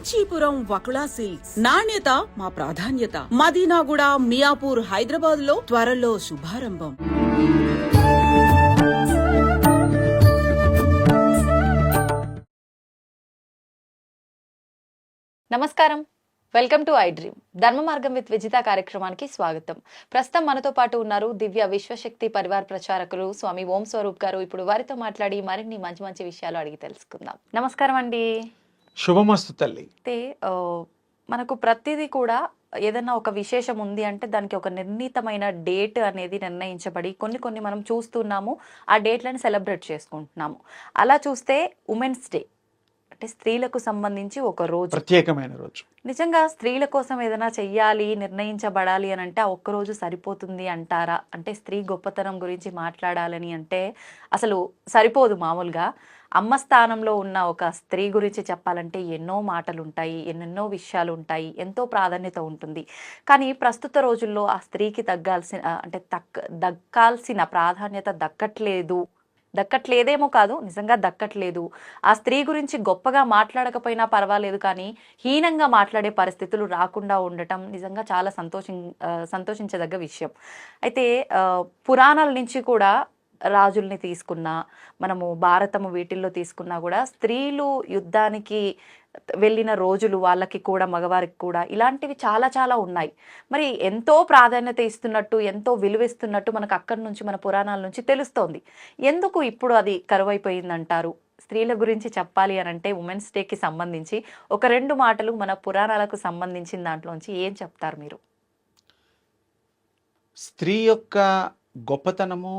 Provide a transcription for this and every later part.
Kanchipuram Vakula silks. నాణ్యత మా ప్రాధాన్యత. మదీనాగుడ మియాపూర్ హైదరాబాద్లో త్వరలో శుభారంభం. నమస్కారం. Welcome to I dream. ధర్మ మార్గం విత్ విజిత కార్యక్రమానికి స్వాగతం. ప్రస్తుతం మనతో పాటు ఉన్నారు దివ్య విశ్వశక్తి పరివార్ ప్రచారకులు స్వామి ఓం స్వరూప్ గారు. ఇప్పుడు వారితో మాట్లాడి మరిన్ని మంచి మంచి విషయాలు అడిగి తెలుసుకుందాం. నమస్కారం అండి. శుభమస్తు తల్లి. అయితే మనకు ప్రతిదీ కూడా ఏదైనా ఒక విశేషం ఉంది అంటే దానికి ఒక నిర్ణీతమైన డేట్ అనేది నిర్ణయించబడి కొన్ని కొన్ని మనం చూస్తున్నాము ఆ డేట్లను సెలబ్రేట్ చేసుకుంటున్నాము. అలా చూస్తే ఉమెన్స్ డే అంటే స్త్రీలకు సంబంధించి ఒక రోజు. ప్రత్యేకమైన రోజు. నిజంగా స్త్రీల కోసం ఏదైనా చెయ్యాలి నిర్ణయించబడాలి అని అంటే ఆ ఒక్కరోజు సరిపోతుంది అంటారా? అంటే స్త్రీ గొప్పతనం గురించి మాట్లాడాలని అంటే అసలు సరిపోదు మామూలుగా. అమ్మ స్థానంలో ఉన్న ఒక స్త్రీ గురించి చెప్పాలంటే ఎన్నో మాటలు ఉంటాయి ఎన్నెన్నో విషయాలు ఉంటాయి ఎంతో ప్రాధాన్యత ఉంటుంది. కానీ ప్రస్తుత రోజుల్లో ఆ స్త్రీకి తగ్గాల్సిన అంటే తక్ దక్కాల్సిన ప్రాధాన్యత దక్కట్లేదు. దక్కట్లేదేమో కాదు నిజంగా దక్కట్లేదు. ఆ స్త్రీ గురించి గొప్పగా మాట్లాడకపోయినా పర్వాలేదు కానీ హీనంగా మాట్లాడే పరిస్థితులు రాకుండా ఉండటం నిజంగా చాలా సంతోషం సంతోషించదగ్గ విషయం. అయితే పురాణాల నుంచి కూడా రాజుల్ని తీసుకున్నా మనము భారతము వీటిల్లో తీసుకున్నా కూడా స్త్రీలు యుద్ధానికి వెళ్ళిన రోజులు వాళ్ళకి కూడా మగవారికి కూడా ఇలాంటివి చాలా చాలా ఉన్నాయి. మరి ఎంతో ప్రాధాన్యత ఇస్తున్నట్టు ఎంతో విలువిస్తున్నట్టు మనకు అక్కడి నుంచి మన పురాణాల నుంచి తెలుస్తోంది. ఎందుకు ఇప్పుడు అది కరువైపోయిందంటారు? స్త్రీల గురించి చెప్పాలి అని అంటే ఉమెన్స్ డేకి సంబంధించి ఒక రెండు మాటలు మన పురాణాలకు సంబంధించిన దాంట్లోంచి ఏం చెప్తారు మీరు? స్త్రీ యొక్క గొప్పతనము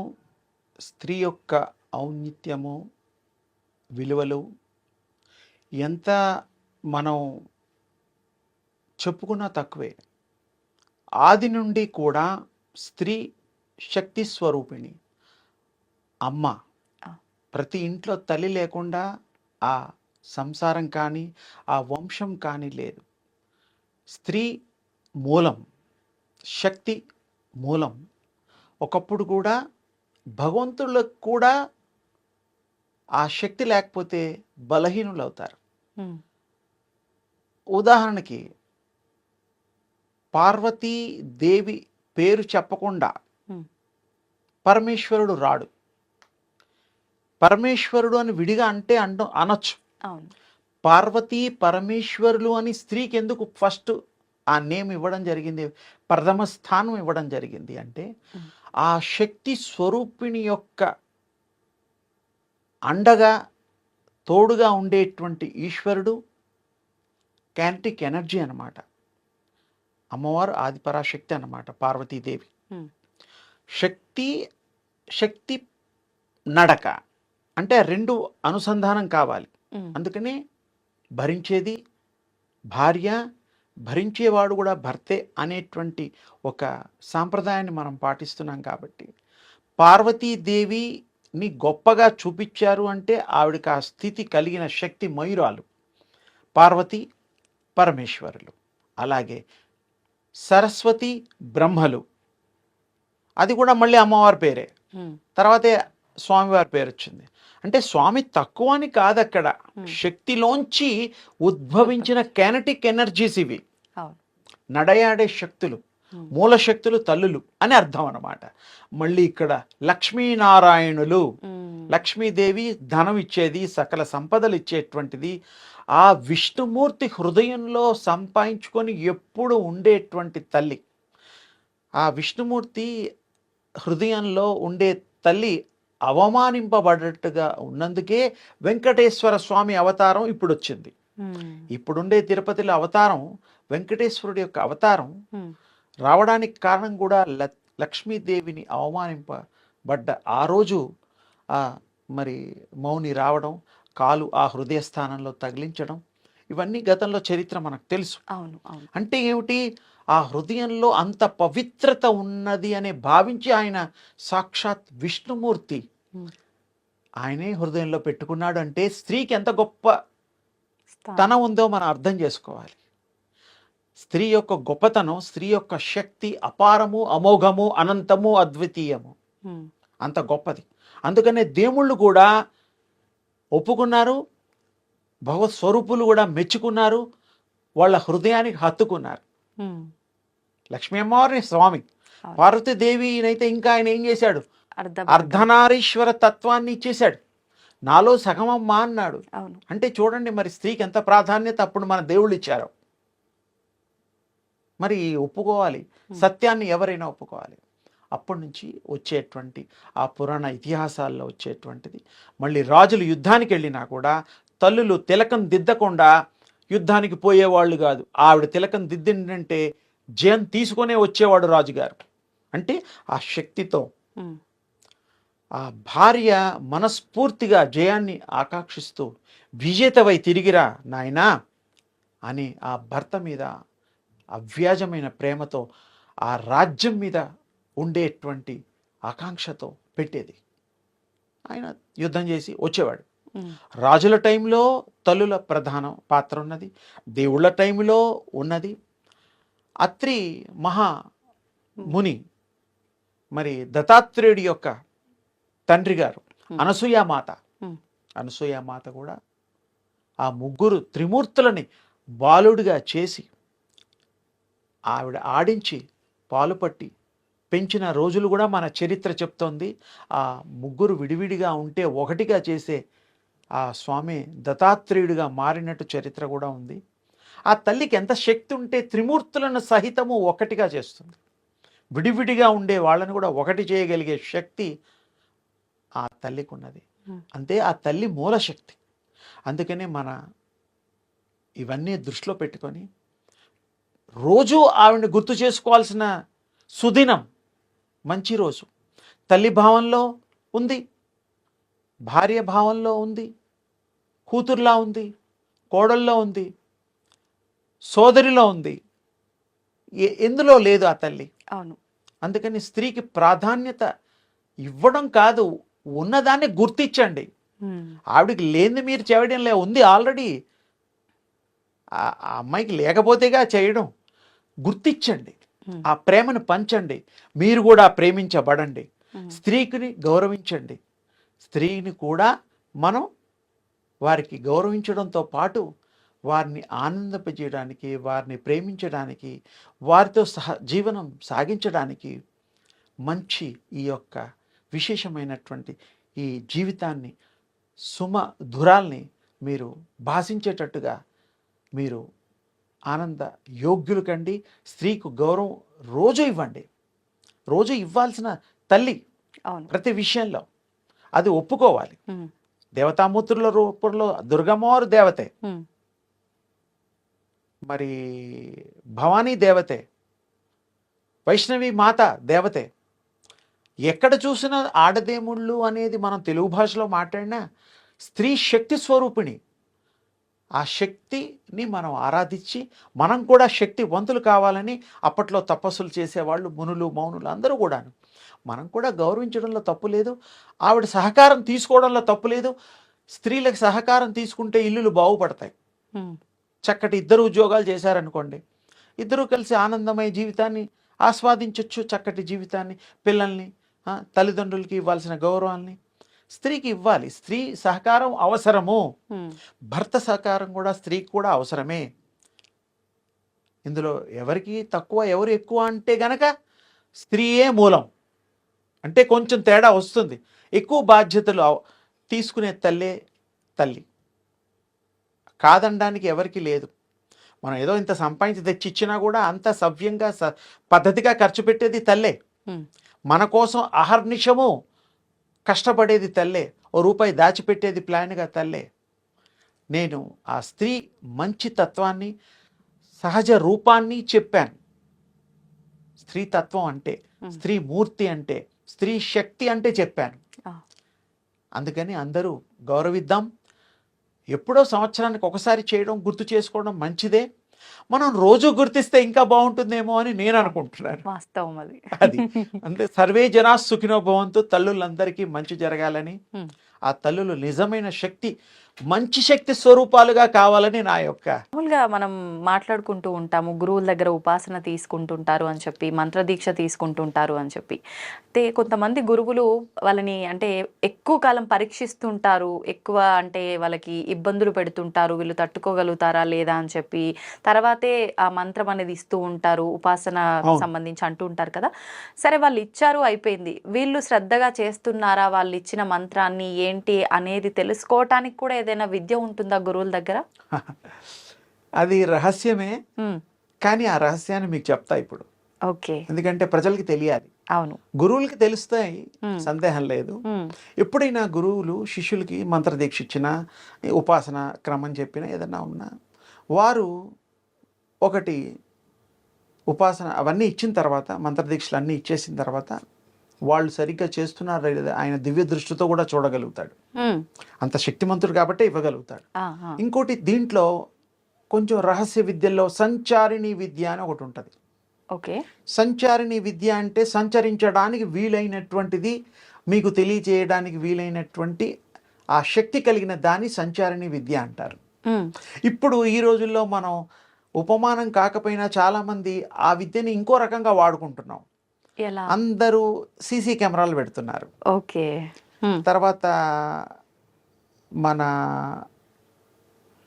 స్త్రీ యొక్క ఔన్నిత్యము విలువలు ఎంత మనం చెప్పుకున్నా తక్కువే. ఆది నుండి కూడా స్త్రీ శక్తి స్వరూపిణి. అమ్మ. ప్రతి ఇంట్లో తల్లి లేకుండా ఆ సంసారం కానీ ఆ వంశం కానీ లేదు. స్త్రీ మూలం శక్తి మూలం. ఒకప్పుడు కూడా భగవంతులకు కూడా ఆ శక్తి లేకపోతే బలహీనులు అవుతారు ఉదాహరణకి పార్వతీ దేవి పేరు చెప్పకుండా. పరమేశ్వరుడు రాడు. పరమేశ్వరుడు అని విడిగా అంటే అంట అనొచ్చు. పార్వతీ పరమేశ్వరులు అని స్త్రీకి ఎందుకు ఫస్ట్ ఆ నేమ్ ఇవ్వడం జరిగింది? ప్రథమ స్థానం ఇవ్వడం జరిగింది అంటే. ఆ శక్తి స్వరూపిణి యొక్క అండగా తోడుగా ఉండేటువంటి ఈశ్వరుడు క్యాన్టిక్ ఎనర్జీ అన్నమాట. అమ్మవారు ఆదిపరాశక్తి అన్నమాట పార్వతీదేవి. శక్తి శక్తి నడక అంటే రెండు అనుసంధానం కావాలి. అందుకనే భరించేది భార్య భరించేవాడు కూడా భర్తే అనేటువంటి ఒక సాంప్రదాయాన్ని మనం పాటిస్తున్నాం కాబట్టి. పార్వతీదేవిని గొప్పగా చూపించారు అంటే ఆవిడకి ఆ స్థితి కలిగిన శక్తి మయురాలు. పార్వతి పరమేశ్వరులు. అలాగే సరస్వతి బ్రహ్మలు. అది కూడా మళ్ళీ అమ్మవారి పేరే. తర్వాతే స్వామివారి పేరు వచ్చింది అంటే స్వామి తక్కువ అని కాదు అక్కడ. శక్తిలోంచి ఉద్భవించిన కెనటిక్ ఎనర్జీస్ ఇవి. నడయాడే శక్తులు. మూల శక్తులు తల్లులు అని అర్థం అన్నమాట. మళ్ళీ ఇక్కడ లక్ష్మీనారాయణులు లక్ష్మీదేవి ధనం ఇచ్చేది సకల సంపదలు ఇచ్చేటువంటిది. ఆ విష్ణుమూర్తి హృదయంలో సంపాదించుకొని ఎప్పుడు ఉండేటువంటి తల్లి ఆ విష్ణుమూర్తి హృదయంలో ఉండే తల్లి అవమానింపబడ్డట్టుగా ఉన్నందుకే వెంకటేశ్వర స్వామి అవతారం ఇప్పుడు వచ్చింది ఇప్పుడుండే తిరుపతిలో అవతారం వెంకటేశ్వరుడి యొక్క అవతారం రావడానికి కారణం కూడా ల లక్ష్మీదేవిని అవమానింపబడ్డ ఆ రోజు మరి మౌని రావడం కాలు ఆ హృదయ స్థానంలో తగిలించడం ఇవన్నీ గతంలో చరిత్ర మనకు తెలుసు. అవును. అంటే ఏమిటి? ఆ హృదయంలో అంత పవిత్రత ఉన్నది అనే భావించి ఆయన సాక్షాత్ విష్ణుమూర్తి. ఆయనే హృదయంలో పెట్టుకున్నాడు అంటే స్త్రీకి ఎంత గొప్ప. తనం ఉందో మనం అర్థం చేసుకోవాలి. స్త్రీ యొక్క గొప్పతనం స్త్రీ యొక్క శక్తి అపారము అమోఘము అనంతము అద్వితీయము. అంత గొప్పది. అందుకనే దేవుళ్ళు కూడా ఒప్పుకున్నారు భగవత్ స్వరూపులు కూడా మెచ్చుకున్నారు వాళ్ళ హృదయానికి హత్తుకున్నారు. లక్ష్మీ అమ్మవారిని స్వామి. పార్వతీదేవినైతే ఇంకా ఆయన ఏం చేశాడు? అర్ధనారీశ్వర తత్వాన్ని ఇచ్చేశాడు. నాలో సగమమ్మా అన్నాడు. అంటే చూడండి మరి స్త్రీకి ఎంత ప్రాధాన్యత అప్పుడు మన దేవుళ్ళు ఇచ్చారు. మరి ఒప్పుకోవాలి. సత్యాన్ని ఎవరైనా ఒప్పుకోవాలి. అప్పటి నుంచి వచ్చేటువంటి ఆ పురాణ ఇతిహాసాల్లో వచ్చేటువంటిది. మళ్ళీ రాజులు యుద్ధానికి వెళ్ళినా కూడా తల్లులు తిలకం దిద్దకుండా యుద్ధానికి పోయేవాళ్ళు కాదు. ఆవిడ తిలకం దిద్దిందంటే జయం తీసుకొనే వచ్చేవాడు రాజుగారు. అంటే ఆ శక్తితో. ఆ భార్య మనస్ఫూర్తిగా జయాన్ని ఆకాంక్షిస్తూ విజేతవై తిరిగిరా నాయనా అని ఆ భర్త మీద అవ్యాజమైన ప్రేమతో ఆ రాజ్యం మీద ఉండేటువంటి ఆకాంక్షతో పెట్టేది. ఆయన యుద్ధం చేసి వచ్చేవాడు. రాజుల టైంలో తల్లుల ప్రధాన పాత్ర ఉన్నది దేవుళ్ళ టైంలో ఉన్నది. అత్రి మహా ముని. మరి దత్తాత్రేయుడి యొక్క తండ్రి గారు. అనసూయామాత Hmm. అనసూయామాత కూడా ఆ ముగ్గురు త్రిమూర్తులని బాలుడిగా చేసి ఆవిడ ఆడించి పాలు పట్టి పెంచిన రోజులు కూడా మన చరిత్ర చెప్తోంది. ఆ ముగ్గురు విడివిడిగా ఉంటే ఒకటిగా చేసే ఆ స్వామి దత్తాత్రేయుడిగా మారినట్టు చరిత్ర కూడా ఉంది. ఆ తల్లికి ఎంత శక్తి ఉంటే త్రిమూర్తులను సహితము ఒకటిగా చేస్తుంది. విడివిడిగా ఉండే వాళ్ళని కూడా ఒకటి చేయగలిగే శక్తి ఆ తల్లికి ఉన్నది. అంతే ఆ తల్లి మూల శక్తి అందుకనే మన ఇవన్నీ దృష్టిలో పెట్టుకొని రోజు ఆవిడని గుర్తు చేసుకోవాల్సిన సుదినం మంచి రోజు. తల్లి భావంలో ఉంది భార్య భావంలో ఉంది కూతుర్లా ఉంది కోడల్లో ఉంది సోదరిలో ఉంది. ఎందులో లేదు ఆ తల్లి? అవును. అందుకని స్త్రీకి ప్రాధాన్యత ఇవ్వడం కాదు ఉన్నదాన్ని గుర్తించండి. ఆవిడకి లేనిది మీరు చేయడం లే ఉంది ఆల్రెడీ. ఆ అమ్మాయికి లేకపోతేగా చేయడం. గుర్తించండి. ఆ ప్రేమను పంచండి. మీరు కూడా ప్రేమించబడండి. స్త్రీని గౌరవించండి. స్త్రీని కూడా మనం వారికి గౌరవించడంతో పాటు వారిని ఆనందింపజేయడానికి వారిని ప్రేమించడానికి వారితో సహ జీవనం సాగించడానికి మంచి ఈ యొక్క విశేషమైనటువంటి ఈ జీవితాన్ని సుమ ధురాల్ని మీరు భాషించేటట్టుగా మీరు ఆనంద యోగ్యులు కండి స్త్రీకు గౌరవం రోజు ఇవ్వండి. రోజు ఇవ్వాల్సిన తల్లి ప్రతి విషయంలో అది ఒప్పుకోవాలి. దేవతామూర్తుల రూపంలో దుర్గమ్మవారు దేవతే. మరి భవానీ దేవతే వైష్ణవి మాత దేవతే. ఎక్కడ చూసినా ఆడదేముళ్ళు అనేది మనం తెలుగు భాషలో మాట్లాడినా స్త్రీ శక్తి స్వరూపిణి. ఆ శక్తిని మనం ఆరాధించి మనం కూడా శక్తివంతులు కావాలని అప్పట్లో తపస్సులు చేసేవాళ్ళు మునులు మౌనులు అందరూ కూడాను. మనం కూడా గౌరవించడంలో తప్పు లేదు. ఆవిడ సహకారం తీసుకోవడంలో తప్పు లేదు. స్త్రీలకు సహకారం తీసుకుంటే ఇల్లులు బాగుపడతాయి. చక్కటి ఇద్దరు ఉద్యోగాలు చేశారనుకోండి. ఇద్దరు కలిసి ఆనందమయ జీవితాన్ని ఆస్వాదించవచ్చు చక్కటి జీవితాన్ని పిల్లల్ని తల్లిదండ్రులకి ఇవ్వాల్సిన గౌరవాల్ని స్త్రీకి ఇవ్వాలి. స్త్రీ సహకారం అవసరము. భర్త సహకారం కూడా స్త్రీకి కూడా అవసరమే. ఇందులో ఎవరికి తక్కువ ఎవరు ఎక్కువ అంటే గనక స్త్రీయే మూలం. అంటే కొంచెం తేడా వస్తుంది. ఎక్కువ బాధ్యతలు తీసుకునే తల్లే తల్లి. కాదనడానికి ఎవరికి లేదు. మనం ఏదో ఇంత సంపాదించి తెచ్చి ఇచ్చినా కూడా అంత సవ్యంగా పద్ధతిగా ఖర్చు పెట్టేది తల్లే. మన కోసం అహర్నిశము కష్టపడేది తల్లే ఓ రూపాయి దాచిపెట్టేది ప్లాన్గా తల్లే. నేను ఆ స్త్రీ మంచి తత్వాన్ని సహజ రూపాన్ని చెప్పాను. స్త్రీ తత్వం అంటే. స్త్రీ మూర్తి అంటే స్త్రీ శక్తి అంటే చెప్పాను. అందుకని అందరూ గౌరవిద్దాం. ఎప్పుడో సంవత్సరానికి ఒకసారి చేయడం గుర్తు చేసుకోవడం మంచిదే. మనం రోజు గుర్తిస్తే ఇంకా బాగుంటుందేమో అని నేను అనుకుంటున్నాను. వాస్తవం అది. అది. అంటే సర్వే జనా సుఖినో భవంతు తల్లులందరికీ మంచి జరగాలని. ఆ తల్లులు నిజమైన శక్తి మంచి శక్తి స్వరూపాలుగా కావాలని నా యొక్క మామూలుగా మనం మాట్లాడుకుంటూ ఉంటాము గురువుల దగ్గర ఉపాసన తీసుకుంటుంటారు అని చెప్పి మంత్రదీక్ష తీసుకుంటుంటారు అని చెప్పి. అయితే కొంతమంది గురువులు వాళ్ళని అంటే ఎక్కువ కాలం పరీక్షిస్తుంటారు ఎక్కువ అంటే వాళ్ళకి ఇబ్బందులు పెడుతుంటారు వీళ్ళు తట్టుకోగలుగుతారా లేదా అని చెప్పి. తర్వాతే ఆ మంత్రం అనేది ఇస్తూ ఉంటారు ఉపాసన. సంబంధించి అంటూ ఉంటారు కదా. సరే వాళ్ళు ఇచ్చారు అయిపోయింది. వీళ్ళు శ్రద్ధగా చేస్తున్నారా వాళ్ళు ఇచ్చిన మంత్రాన్ని ఏంటి అనేది తెలుసుకోవటానికి కూడా ఏదైనా విద్య ఉంటుందా గురువుల దగ్గర? అది రహస్యమే. కానీ ఆ రహస్యాన్ని మీకు చెప్తా ఇప్పుడు. ఓకే. ఎందుకంటే ప్రజలకి తెలియాలి. అవును. గురువులకి తెలుస్తాయి. సందేహం లేదు. ఎప్పుడైనా గురువులు శిష్యులకి మంత్రదీక్ష ఇచ్చిన ఉపాసన క్రమం చెప్పిన ఏదన్నా ఉన్నా వారు ఒకటి ఉపాసన అవన్నీ ఇచ్చిన తర్వాత మంత్రదీక్షలు అన్నీ ఇచ్చేసిన తర్వాత వాళ్ళు సరిగ్గా చేస్తున్నారా లేదా ఆయన దివ్య దృష్టితో కూడా చూడగలుగుతాడు. అంత శక్తిమంతుడు కాబట్టే ఇవ్వగలుగుతాడు. ఇంకోటి దీంట్లో కొంచెం రహస్య విద్యల్లో సంచారిణి విద్య అని ఒకటి ఉంటుంది. ఓకే. సంచారిణి విద్య అంటే సంచరించడానికి వీలైనటువంటిది మీకు తెలియజేయడానికి వీలైనటువంటి ఆ శక్తి కలిగిన దాన్ని సంచారిణి విద్య అంటారు. ఇప్పుడు ఈ రోజుల్లో మనం ఉపమానం కాకపోయినా చాలామంది ఆ విద్యని ఇంకో రకంగా వాడుకుంటున్నాం. అందరూ సీసీ కెమెరాలు పెడుతున్నారు. ఓకే. తర్వాత మన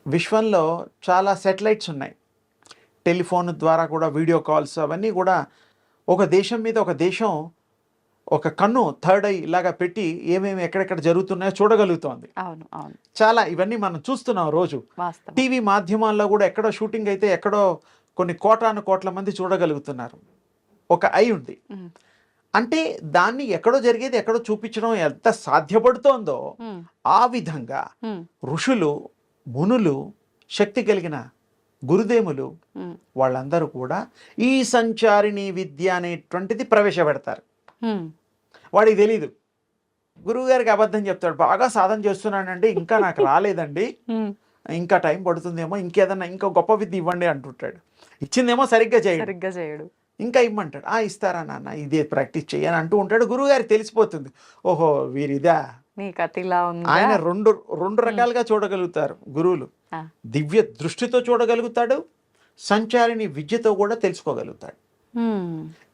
విశ్వంలో చాలా సెటిలైట్స్ ఉన్నాయి. టెలిఫోన్ ద్వారా కూడా వీడియో కాల్స్ అవన్నీ కూడా ఒక దేశం మీద ఒక దేశం ఒక కన్ను థర్డ్ ఐ ఇలాగా పెట్టి ఏమేమి ఎక్కడెక్కడ జరుగుతున్నాయో చూడగలుగుతోంది. అవును అవును. చాలా ఇవన్నీ మనం చూస్తున్నాం రోజు. వాస్తవం. టీవీ మాధ్యమాల్లో కూడా ఎక్కడో షూటింగ్ అయితే ఎక్కడో కొన్ని కోటాను కోట్ల మంది చూడగలుగుతున్నారు. ఒక ఐ ఉంది. అంటే దాన్ని ఎక్కడో జరిగేది ఎక్కడో చూపించడం ఎంత సాధ్యపడుతోందో ఆ విధంగా ఋషులు మునులు శక్తి కలిగిన గురుదేములు వాళ్ళందరూ కూడా ఈ సంచారిణి విద్య అనేటువంటిది ప్రవేశపెడతారు. వాడికి తెలీదు. గురువుగారికి అబద్ధం చెప్తాడు. బాగా సాధన చేస్తున్నానండి ఇంకా నాకు రాలేదండి. ఇంకా టైం పడుతుందేమో ఇంకేదన్నా ఇంకా గొప్ప విద్య ఇవ్వండి అంటుంటాడు. ఇచ్చిందేమో సరిగ్గా చేయడు. సరిగ్గా చేయడు. ఇంకా ఇమ్మంటాడు. ఆ ఇస్తారా నాన్న? ఇదే ప్రాక్టీస్ చేయని అంటూ ఉంటాడు. గురువుగారికి తెలిసిపోతుంది. ఓహో వీరిదా? ఆయన రెండు రెండు రకాలుగా చూడగలుగుతారు గురువులు. దివ్య దృష్టితో చూడగలుగుతాడు. సంచారిని విద్యతో కూడా తెలుసుకోగలుగుతాడు.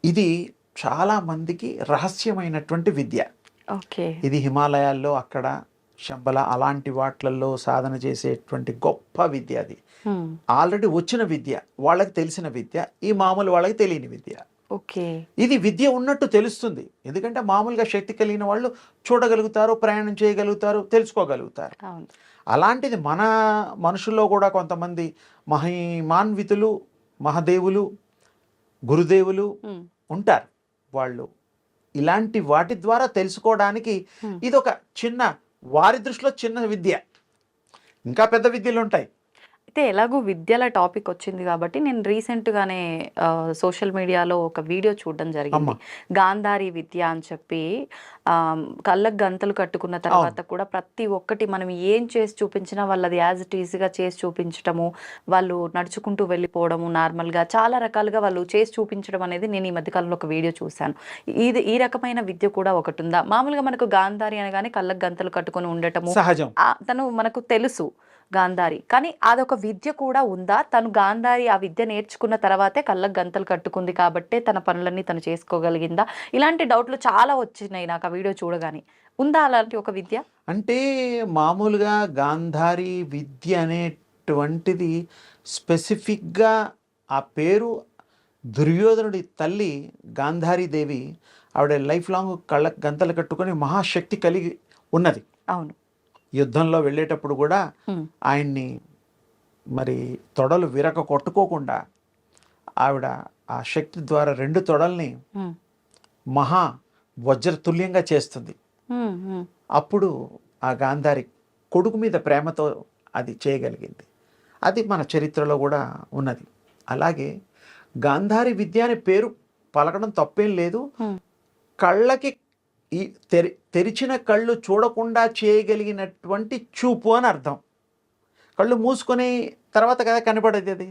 ఇది చాలా మందికి రహస్యమైనటువంటి విద్య. ఓకే. ఇది హిమాలయాల్లో అక్కడ శంబల అలాంటి వాట్లల్లో సాధన చేసేటువంటి గొప్ప విద్య అది. ఆల్రెడీ వచ్చిన విద్య వాళ్ళకి తెలిసిన విద్య ఈ మామూలు వాళ్ళకి తెలియని విద్య. ఓకే. ఇది విద్య ఉన్నట్టు తెలుస్తుంది. ఎందుకంటే మామూలుగా శక్తి కలిగిన వాళ్ళు చూడగలుగుతారు ప్రయాణం చేయగలుగుతారు తెలుసుకోగలుగుతారు. అలాంటిది మన మనుషుల్లో కూడా కొంతమంది మహిమాన్వితులు మహదేవులు గురుదేవులు ఉంటారు. వాళ్ళు ఇలాంటి వాటి ద్వారా తెలుసుకోవడానికి. ఇది ఒక చిన్న వారి దృష్టిలో చిన్న విద్య. ఇంకా పెద్ద విద్యలు ఉంటాయి అయితే ఎలాగో విద్యల టాపిక్ వచ్చింది కాబట్టి నేను రీసెంట్గానే సోషల్ మీడియాలో ఒక వీడియో చూడడం జరిగింది. గాంధారి విద్య అని చెప్పి కళ్ళకు గంతలు కట్టుకున్న తర్వాత కూడా ప్రతి ఒక్కటి మనం ఏం చేసి చూపించినా వాళ్ళది యాజ్ ఇట్ ఈజీగా చేసి చూపించడము వాళ్ళు నడుచుకుంటూ వెళ్ళిపోవడము నార్మల్గా చాలా రకాలుగా వాళ్ళు చేసి చూపించడం అనేది నేను ఈ మధ్యకాలంలో ఒక వీడియో చూశాను. ఇది ఈ రకమైన విద్య కూడా ఒకటి ఉందా? మామూలుగా మనకు గాంధారి అనగానే కళ్ళకు గంతలు కట్టుకొని ఉండటము సహజం. తను మనకు తెలుసు. గాంధారి. కానీ అదొక విద్య కూడా ఉందా? తను గాంధారి ఆ విద్య నేర్చుకున్న తర్వాతే కళ్ళకు గంతలు కట్టుకుంది కాబట్టే తన పనులన్నీ తను చేసుకోగలిగిందా? ఇలాంటి డౌట్లు చాలా వచ్చినాయి నాకు ఆ వీడియో చూడగానే. ఉందా అలాంటి ఒక విద్య? అంటే మామూలుగా గాంధారి విద్య అనేటువంటిది స్పెసిఫిక్గా ఆ పేరు దుర్యోధనుడి తల్లి గాంధారీదేవి ఆవిడ లైఫ్ లాంగ్ కళ్ళ గంతలు కట్టుకొని మహాశక్తి కలిగి ఉన్నది. అవును. యుద్ధంలో వెళ్ళేటప్పుడు కూడా ఆయన్ని మరి తొడలు విరక కొట్టుకోకుండా ఆవిడ ఆ శక్తి ద్వారా రెండు తొడల్ని మహా వజ్రతుల్యంగా చేస్తుంది. అప్పుడు ఆ గాంధారి కొడుకు మీద ప్రేమతో అది చేయగలిగింది. అది మన చరిత్రలో కూడా ఉన్నది. అలాగే గాంధారి విద్య అనే పేరు పలకడం తప్పేం లేదు. కళ్ళకి ఈ తెరి తెరిచిన కళ్ళు చూడకుండా చేయగలిగినటువంటి చూపు అని అర్థం. కళ్ళు మూసుకొని తర్వాత కదా కనపడేది అది?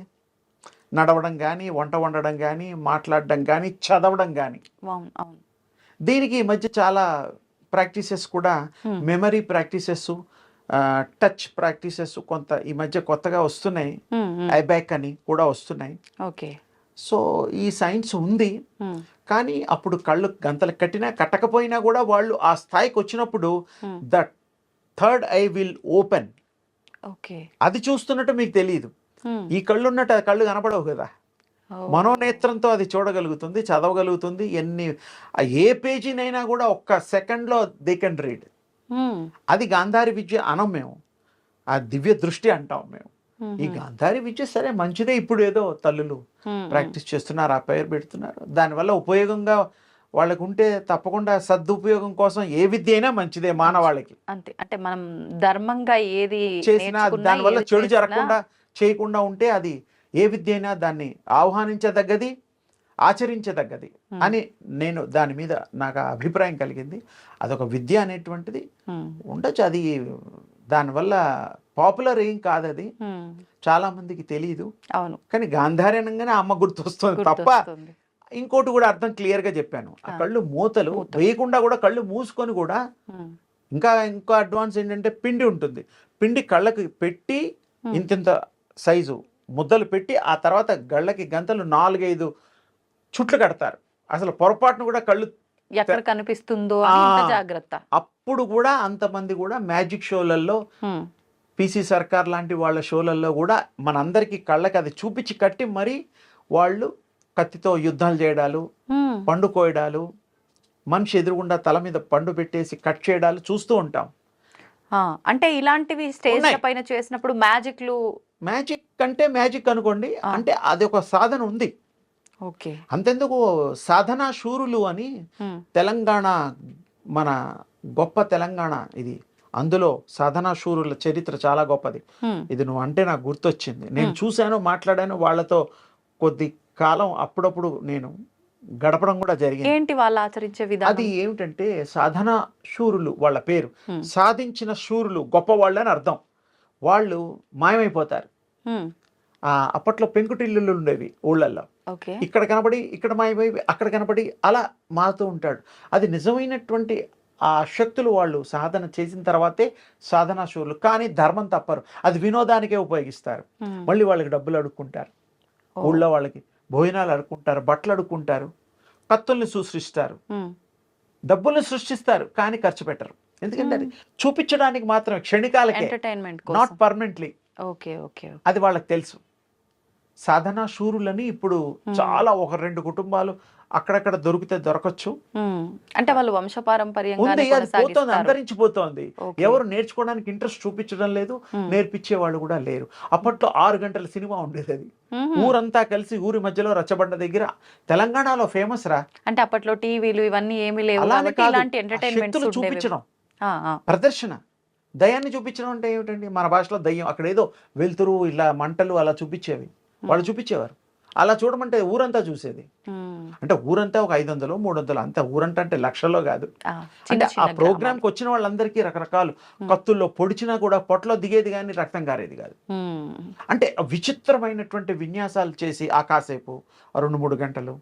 నడవడం కానీ వంట వండడం కానీ మాట్లాడడం కానీ చదవడం కానీ దీనికి ఈ మధ్య చాలా ప్రాక్టీసెస్ కూడా. మెమరీ ప్రాక్టీసెస్ టచ్ ప్రాక్టీసెస్ కొంత ఈ మధ్య కొత్తగా వస్తున్నాయి. ఐబ్యాక్ అని కూడా వస్తున్నాయి. ఓకే. సో ఈ సైన్స్ ఉంది. కానీ అప్పుడు కళ్ళు గంతలు కట్టినా కట్టకపోయినా కూడా వాళ్ళు ఆ స్థాయికి వచ్చినప్పుడు Hmm. The third eye will open. Okay. అది చూస్తున్నట్టు మీకు తెలియదు ఉమ్, ఈ కళ్ళు ఉన్నట్టు ఆ కళ్ళు కనపడవు కదా. మనోనేత్రంతో అది చూడగలుగుతుంది చదవగలుగుతుంది ఎన్ని ఏ పేజీనైనా కూడా ఒక్క సెకండ్లో దే కెన్ రీడ్. ఉమ్, అది గాంధారి విద్య అనం మేము. ఆ దివ్య దృష్టి అంటాం మేము. ఈ గాంధారి విద్య సరే మంచిదే ఇప్పుడు ఏదో తల్లులు ప్రాక్టీస్ చేస్తున్నారు ఆ పేరు పెడుతున్నారు. దానివల్ల ఉపయోగంగా వాళ్ళకు ఉంటే తప్పకుండా సదుపయోగం కోసం ఏ విద్య అయినా మంచిదే మానవాళికి అంతే అంటే మనం ధర్మంగా ఏది చేసినా దానివల్ల చెడు జరగకుండా చేయకుండా ఉంటే అది ఏ విద్య అయినా దాన్ని ఆహ్వానించదగ్గది ఆచరించదగ్గది. అని నేను దాని మీద నాకు అభిప్రాయం కలిగింది. అదొక విద్య అనేటువంటిది ఉండొచ్చు అది దానివల్ల పాపులర్ ఏం కాదు అది చాలా మందికి తెలియదు అవును కానీ గాంధారి అనగానే అమ్మ గుర్తొస్తుంది తప్ప. ఇంకోటి కూడా అర్థం క్లియర్గా చెప్పాను ఆ. కళ్ళు మూతలు. వేయకుండా కూడా కళ్ళు మూసుకొని కూడా ఇంకా ఇంకో అడ్వాన్స్ ఏంటంటే పిండి ఉంటుంది పిండి కళ్ళకి పెట్టి. ఇంతింత సైజు ముద్దలు పెట్టి ఆ తర్వాత గళ్ళకి గంతలు నాలుగైదు చుట్లు కడతారు అసలు పొరపాటును కూడా కళ్ళు ఎక్కడ కనిపిస్తుందో. జాగ్రత్త అప్పుడు కూడా అంతమంది కూడా మ్యాజిక్ షోలలో పిసి సర్కార్ లాంటి వాళ్ళ షోలలో కూడా మనందరికీ కళ్ళకి అది చూపించి కట్టి మరీ వాళ్ళు కత్తితో యుద్ధాలు చేయడాలు పండు కోయడాలు మనిషి ఎదురుగుండా తల మీద పండు పెట్టేసి కట్ చేయడాలు చూస్తూ ఉంటాం. అంటే ఇలాంటివి స్టేజ్. పైన చేసినప్పుడు మ్యాజిక్లు మ్యాజిక్ కంటే మ్యాజిక్ అనుకోండి. అంటే అది ఒక సాధన ఉంది. ఓకే. అంతెందుకు సాధనా శూరులు అని తెలంగాణ మన గొప్ప తెలంగాణ ఇది. అందులో సాధనా శూరుల చరిత్ర చాలా గొప్పది. ఇది నువ్వు అంటే నాకు గుర్తొచ్చింది. నేను. చూశాను మాట్లాడాను వాళ్ళతో కొద్ది కాలం అప్పుడప్పుడు నేను గడపడం కూడా జరిగింది. ఏంటి వాళ్ళు ఆచరించే అది విధానం ఏమిటంటే సాధనా శూరులు వాళ్ళ పేరు. సాధించిన శూరులు గొప్పవాళ్ళు అని అర్థం. వాళ్ళు మాయమైపోతారు. అప్పట్లో పెంకుటిల్లులు ఉండేవి ఊళ్ళల్లో. ఇక్కడ కనబడి ఇక్కడ మాయమైపోయి అక్కడ కనబడి అలా మారుతూ ఉంటాడు. అది నిజమైనటువంటి ఆ శక్తులు వాళ్ళు సాధన చేసిన తర్వాతే సాధనా శూరులు. కానీ ధర్మం తప్పరు. అది వినోదానికే ఉపయోగిస్తారు. మళ్ళీ వాళ్ళకి డబ్బులు అడుక్కుంటారు. ఊళ్ళో వాళ్ళకి భోజనాలు అడుక్కుంటారు బట్టలు అడుక్కుంటారు కత్తుల్ని సృష్టిస్తారు. డబ్బుల్ని సృష్టిస్తారు కానీ ఖర్చు పెట్టరు. ఎందుకంటే అది చూపించడానికి మాత్రమే క్షణికాలకే నాట్ పర్మనెంట్లీ ఓకే ఓకే అది వాళ్ళకి తెలుసు. సాధనా శూరులని ఇప్పుడు. చాలా ఒక రెండు కుటుంబాలు అక్కడక్కడ దొరికితే దొరకచ్చు. అంటే వాళ్ళు అది పోతోంది అంతరించిపోతోంది. ఎవరు నేర్చుకోవడానికి ఇంట్రెస్ట్ చూపించడం లేదు నేర్పించే వాళ్ళు కూడా లేరు. అప్పట్లో ఆరు గంటల సినిమా ఉండేది అది. ఊరంతా కలిసి ఊరి మధ్యలో రచ్చబండ దగ్గర తెలంగాణలో ఫేమస్ రా. అంటే అప్పట్లో టీవీలు ఇవన్నీ ఏమీ లేవు చూపించడం. ప్రదర్శన. దయాన్ని చూపించడం అంటే ఏమిటండి? మన భాషలో దయ్యం. అక్కడ ఏదో వెలుతురు ఇలా మంటలు అలా చూపించేవి. వాళ్ళు చూపించేవారు. అలా చూడమంటే ఊరంతా చూసేది. అంటే ఊరంతా ఒక ఐదు వందలు మూడు వందలు అంత ఊరంతా అంటే లక్షల్లో కాదు. అంటే ఆ ప్రోగ్రామ్కి వచ్చిన వాళ్ళందరికీ రకరకాలు కత్తుల్లో పొడిచినా కూడా పొట్టలో దిగేది కానీ రక్తం కారేది కాదు. అంటే విచిత్రమైనటువంటి విన్యాసాలు చేసి ఆ కాసేపు రెండు మూడు గంటలు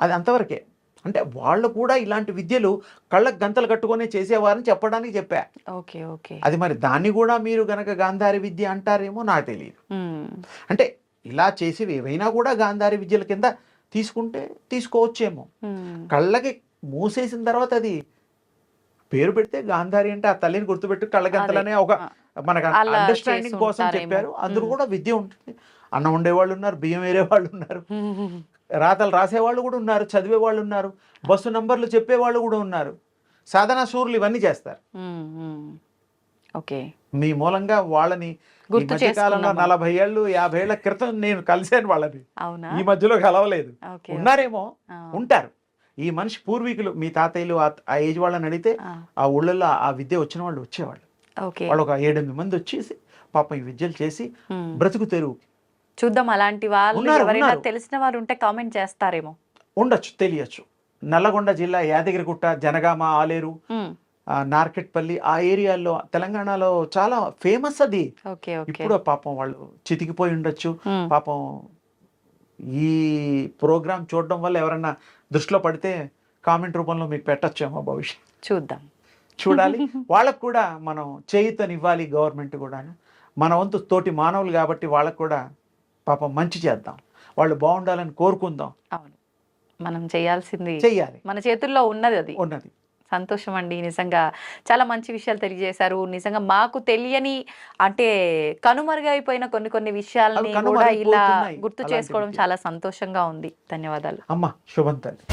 అది అంతవరకే. అంటే వాళ్ళు కూడా ఇలాంటి విద్యలు కళ్ళకు గంతలు కట్టుకొని చేసేవారని చెప్పడానికి చెప్పా. Okay okay. అది మరి దాన్ని కూడా మీరు గనక గాంధారి విద్య అంటారేమో నాకు తెలియదు అంటే ఇలా చేసేవి ఏవైనా కూడా గాంధారి విద్యల కింద తీసుకుంటే తీసుకోవచ్చేమో. కళ్ళకి మూసేసిన తర్వాత అది పేరు పెడితే గాంధారి అంటే ఆ తల్లిని గుర్తుపెట్టి కళ్ళగంతలనే ఒక మనకు అండర్స్టాండింగ్ కోసం. చెప్పారు. అందులో. కూడా విద్య ఉంటుంది. అన్నం వండేవాళ్ళు ఉన్నారు బియ్యం వేరే వాళ్ళు ఉన్నారు రాతలు రాసేవాళ్ళు కూడా ఉన్నారు చదివే వాళ్ళు ఉన్నారు బస్సు నంబర్లు చెప్పేవాళ్ళు కూడా ఉన్నారు. సాధనా సూర్యులు ఇవన్నీ చేస్తారు. ఓకే. మీ మూలంగా వాళ్ళని గుర్తు కాలంలో. నలభై ఏళ్ళు యాభై ఏళ్ళ క్రితం నేను కలిశాను వాళ్ళని. ఈ మధ్యలో కలవలేదు. ఉన్నారేమో ఉంటారు. ఈ మనిషి పూర్వీకులు మీ తాతయ్యలు ఆ- ఏజ్ వాళ్ళని అడిగితే ఆ, ఊళ్ళల్లో ఆ విద్య వచ్చిన వాళ్ళు వచ్చేవాళ్ళు. వాళ్ళు ఒక ఏడెనిమిది మంది వచ్చేసి పాపం ఈ విద్యలు చేసి. బ్రతుకు తెరువు. చూద్దాం అలాంటి వాళ్ళు ఎవరైనా. తెలిసిన వారు ఉంటే కామెంట్ చేస్తారేమో. ఉండొచ్చు తెలియచ్చు. నల్లగొండ జిల్లా యాదగిరిగుట్ట జనగామ ఆలేరు నార్కెట్పల్లి ఆ ఏరియాల్లో తెలంగాణలో చాలా ఫేమస్ అది. ఇప్పుడు పాపం వాళ్ళు చితికిపోయి ఉండొచ్చు. పాపం ఈ ప్రోగ్రామ్ చూడడం వల్ల ఎవరన్నా దృష్టిలో పడితే కామెంట్ రూపంలో మీకు పెట్టచ్చేమో భవిష్యత్. చూద్దాం. చూడాలి. వాళ్ళకు కూడా మనం చేయుతనివ్వాలి గవర్నమెంట్ కూడాను. మన వంతు తోటి మానవులు కాబట్టి వాళ్ళకు కూడా పాపం మంచి చేద్దాం. వాళ్ళు బాగుండాలని కోరుకుందాం. అవును. మనం చేయాల్సింది చెయ్యాలి. మన చేతుల్లో ఉన్నది అది. ఉన్నది. సంతోషం అండి నిజంగా చాలా మంచి విషయాలు తెలియజేశారు నిజంగా మాకు తెలియని అంటే కనుమరుగైపోయిన కొన్ని కొన్ని విషయాల్ని కూడా ఇలా. గుర్తు. చేసుకోవడం చాలా సంతోషంగా ఉంది ధన్యవాదాలు అమ్మ శుభం తల్లి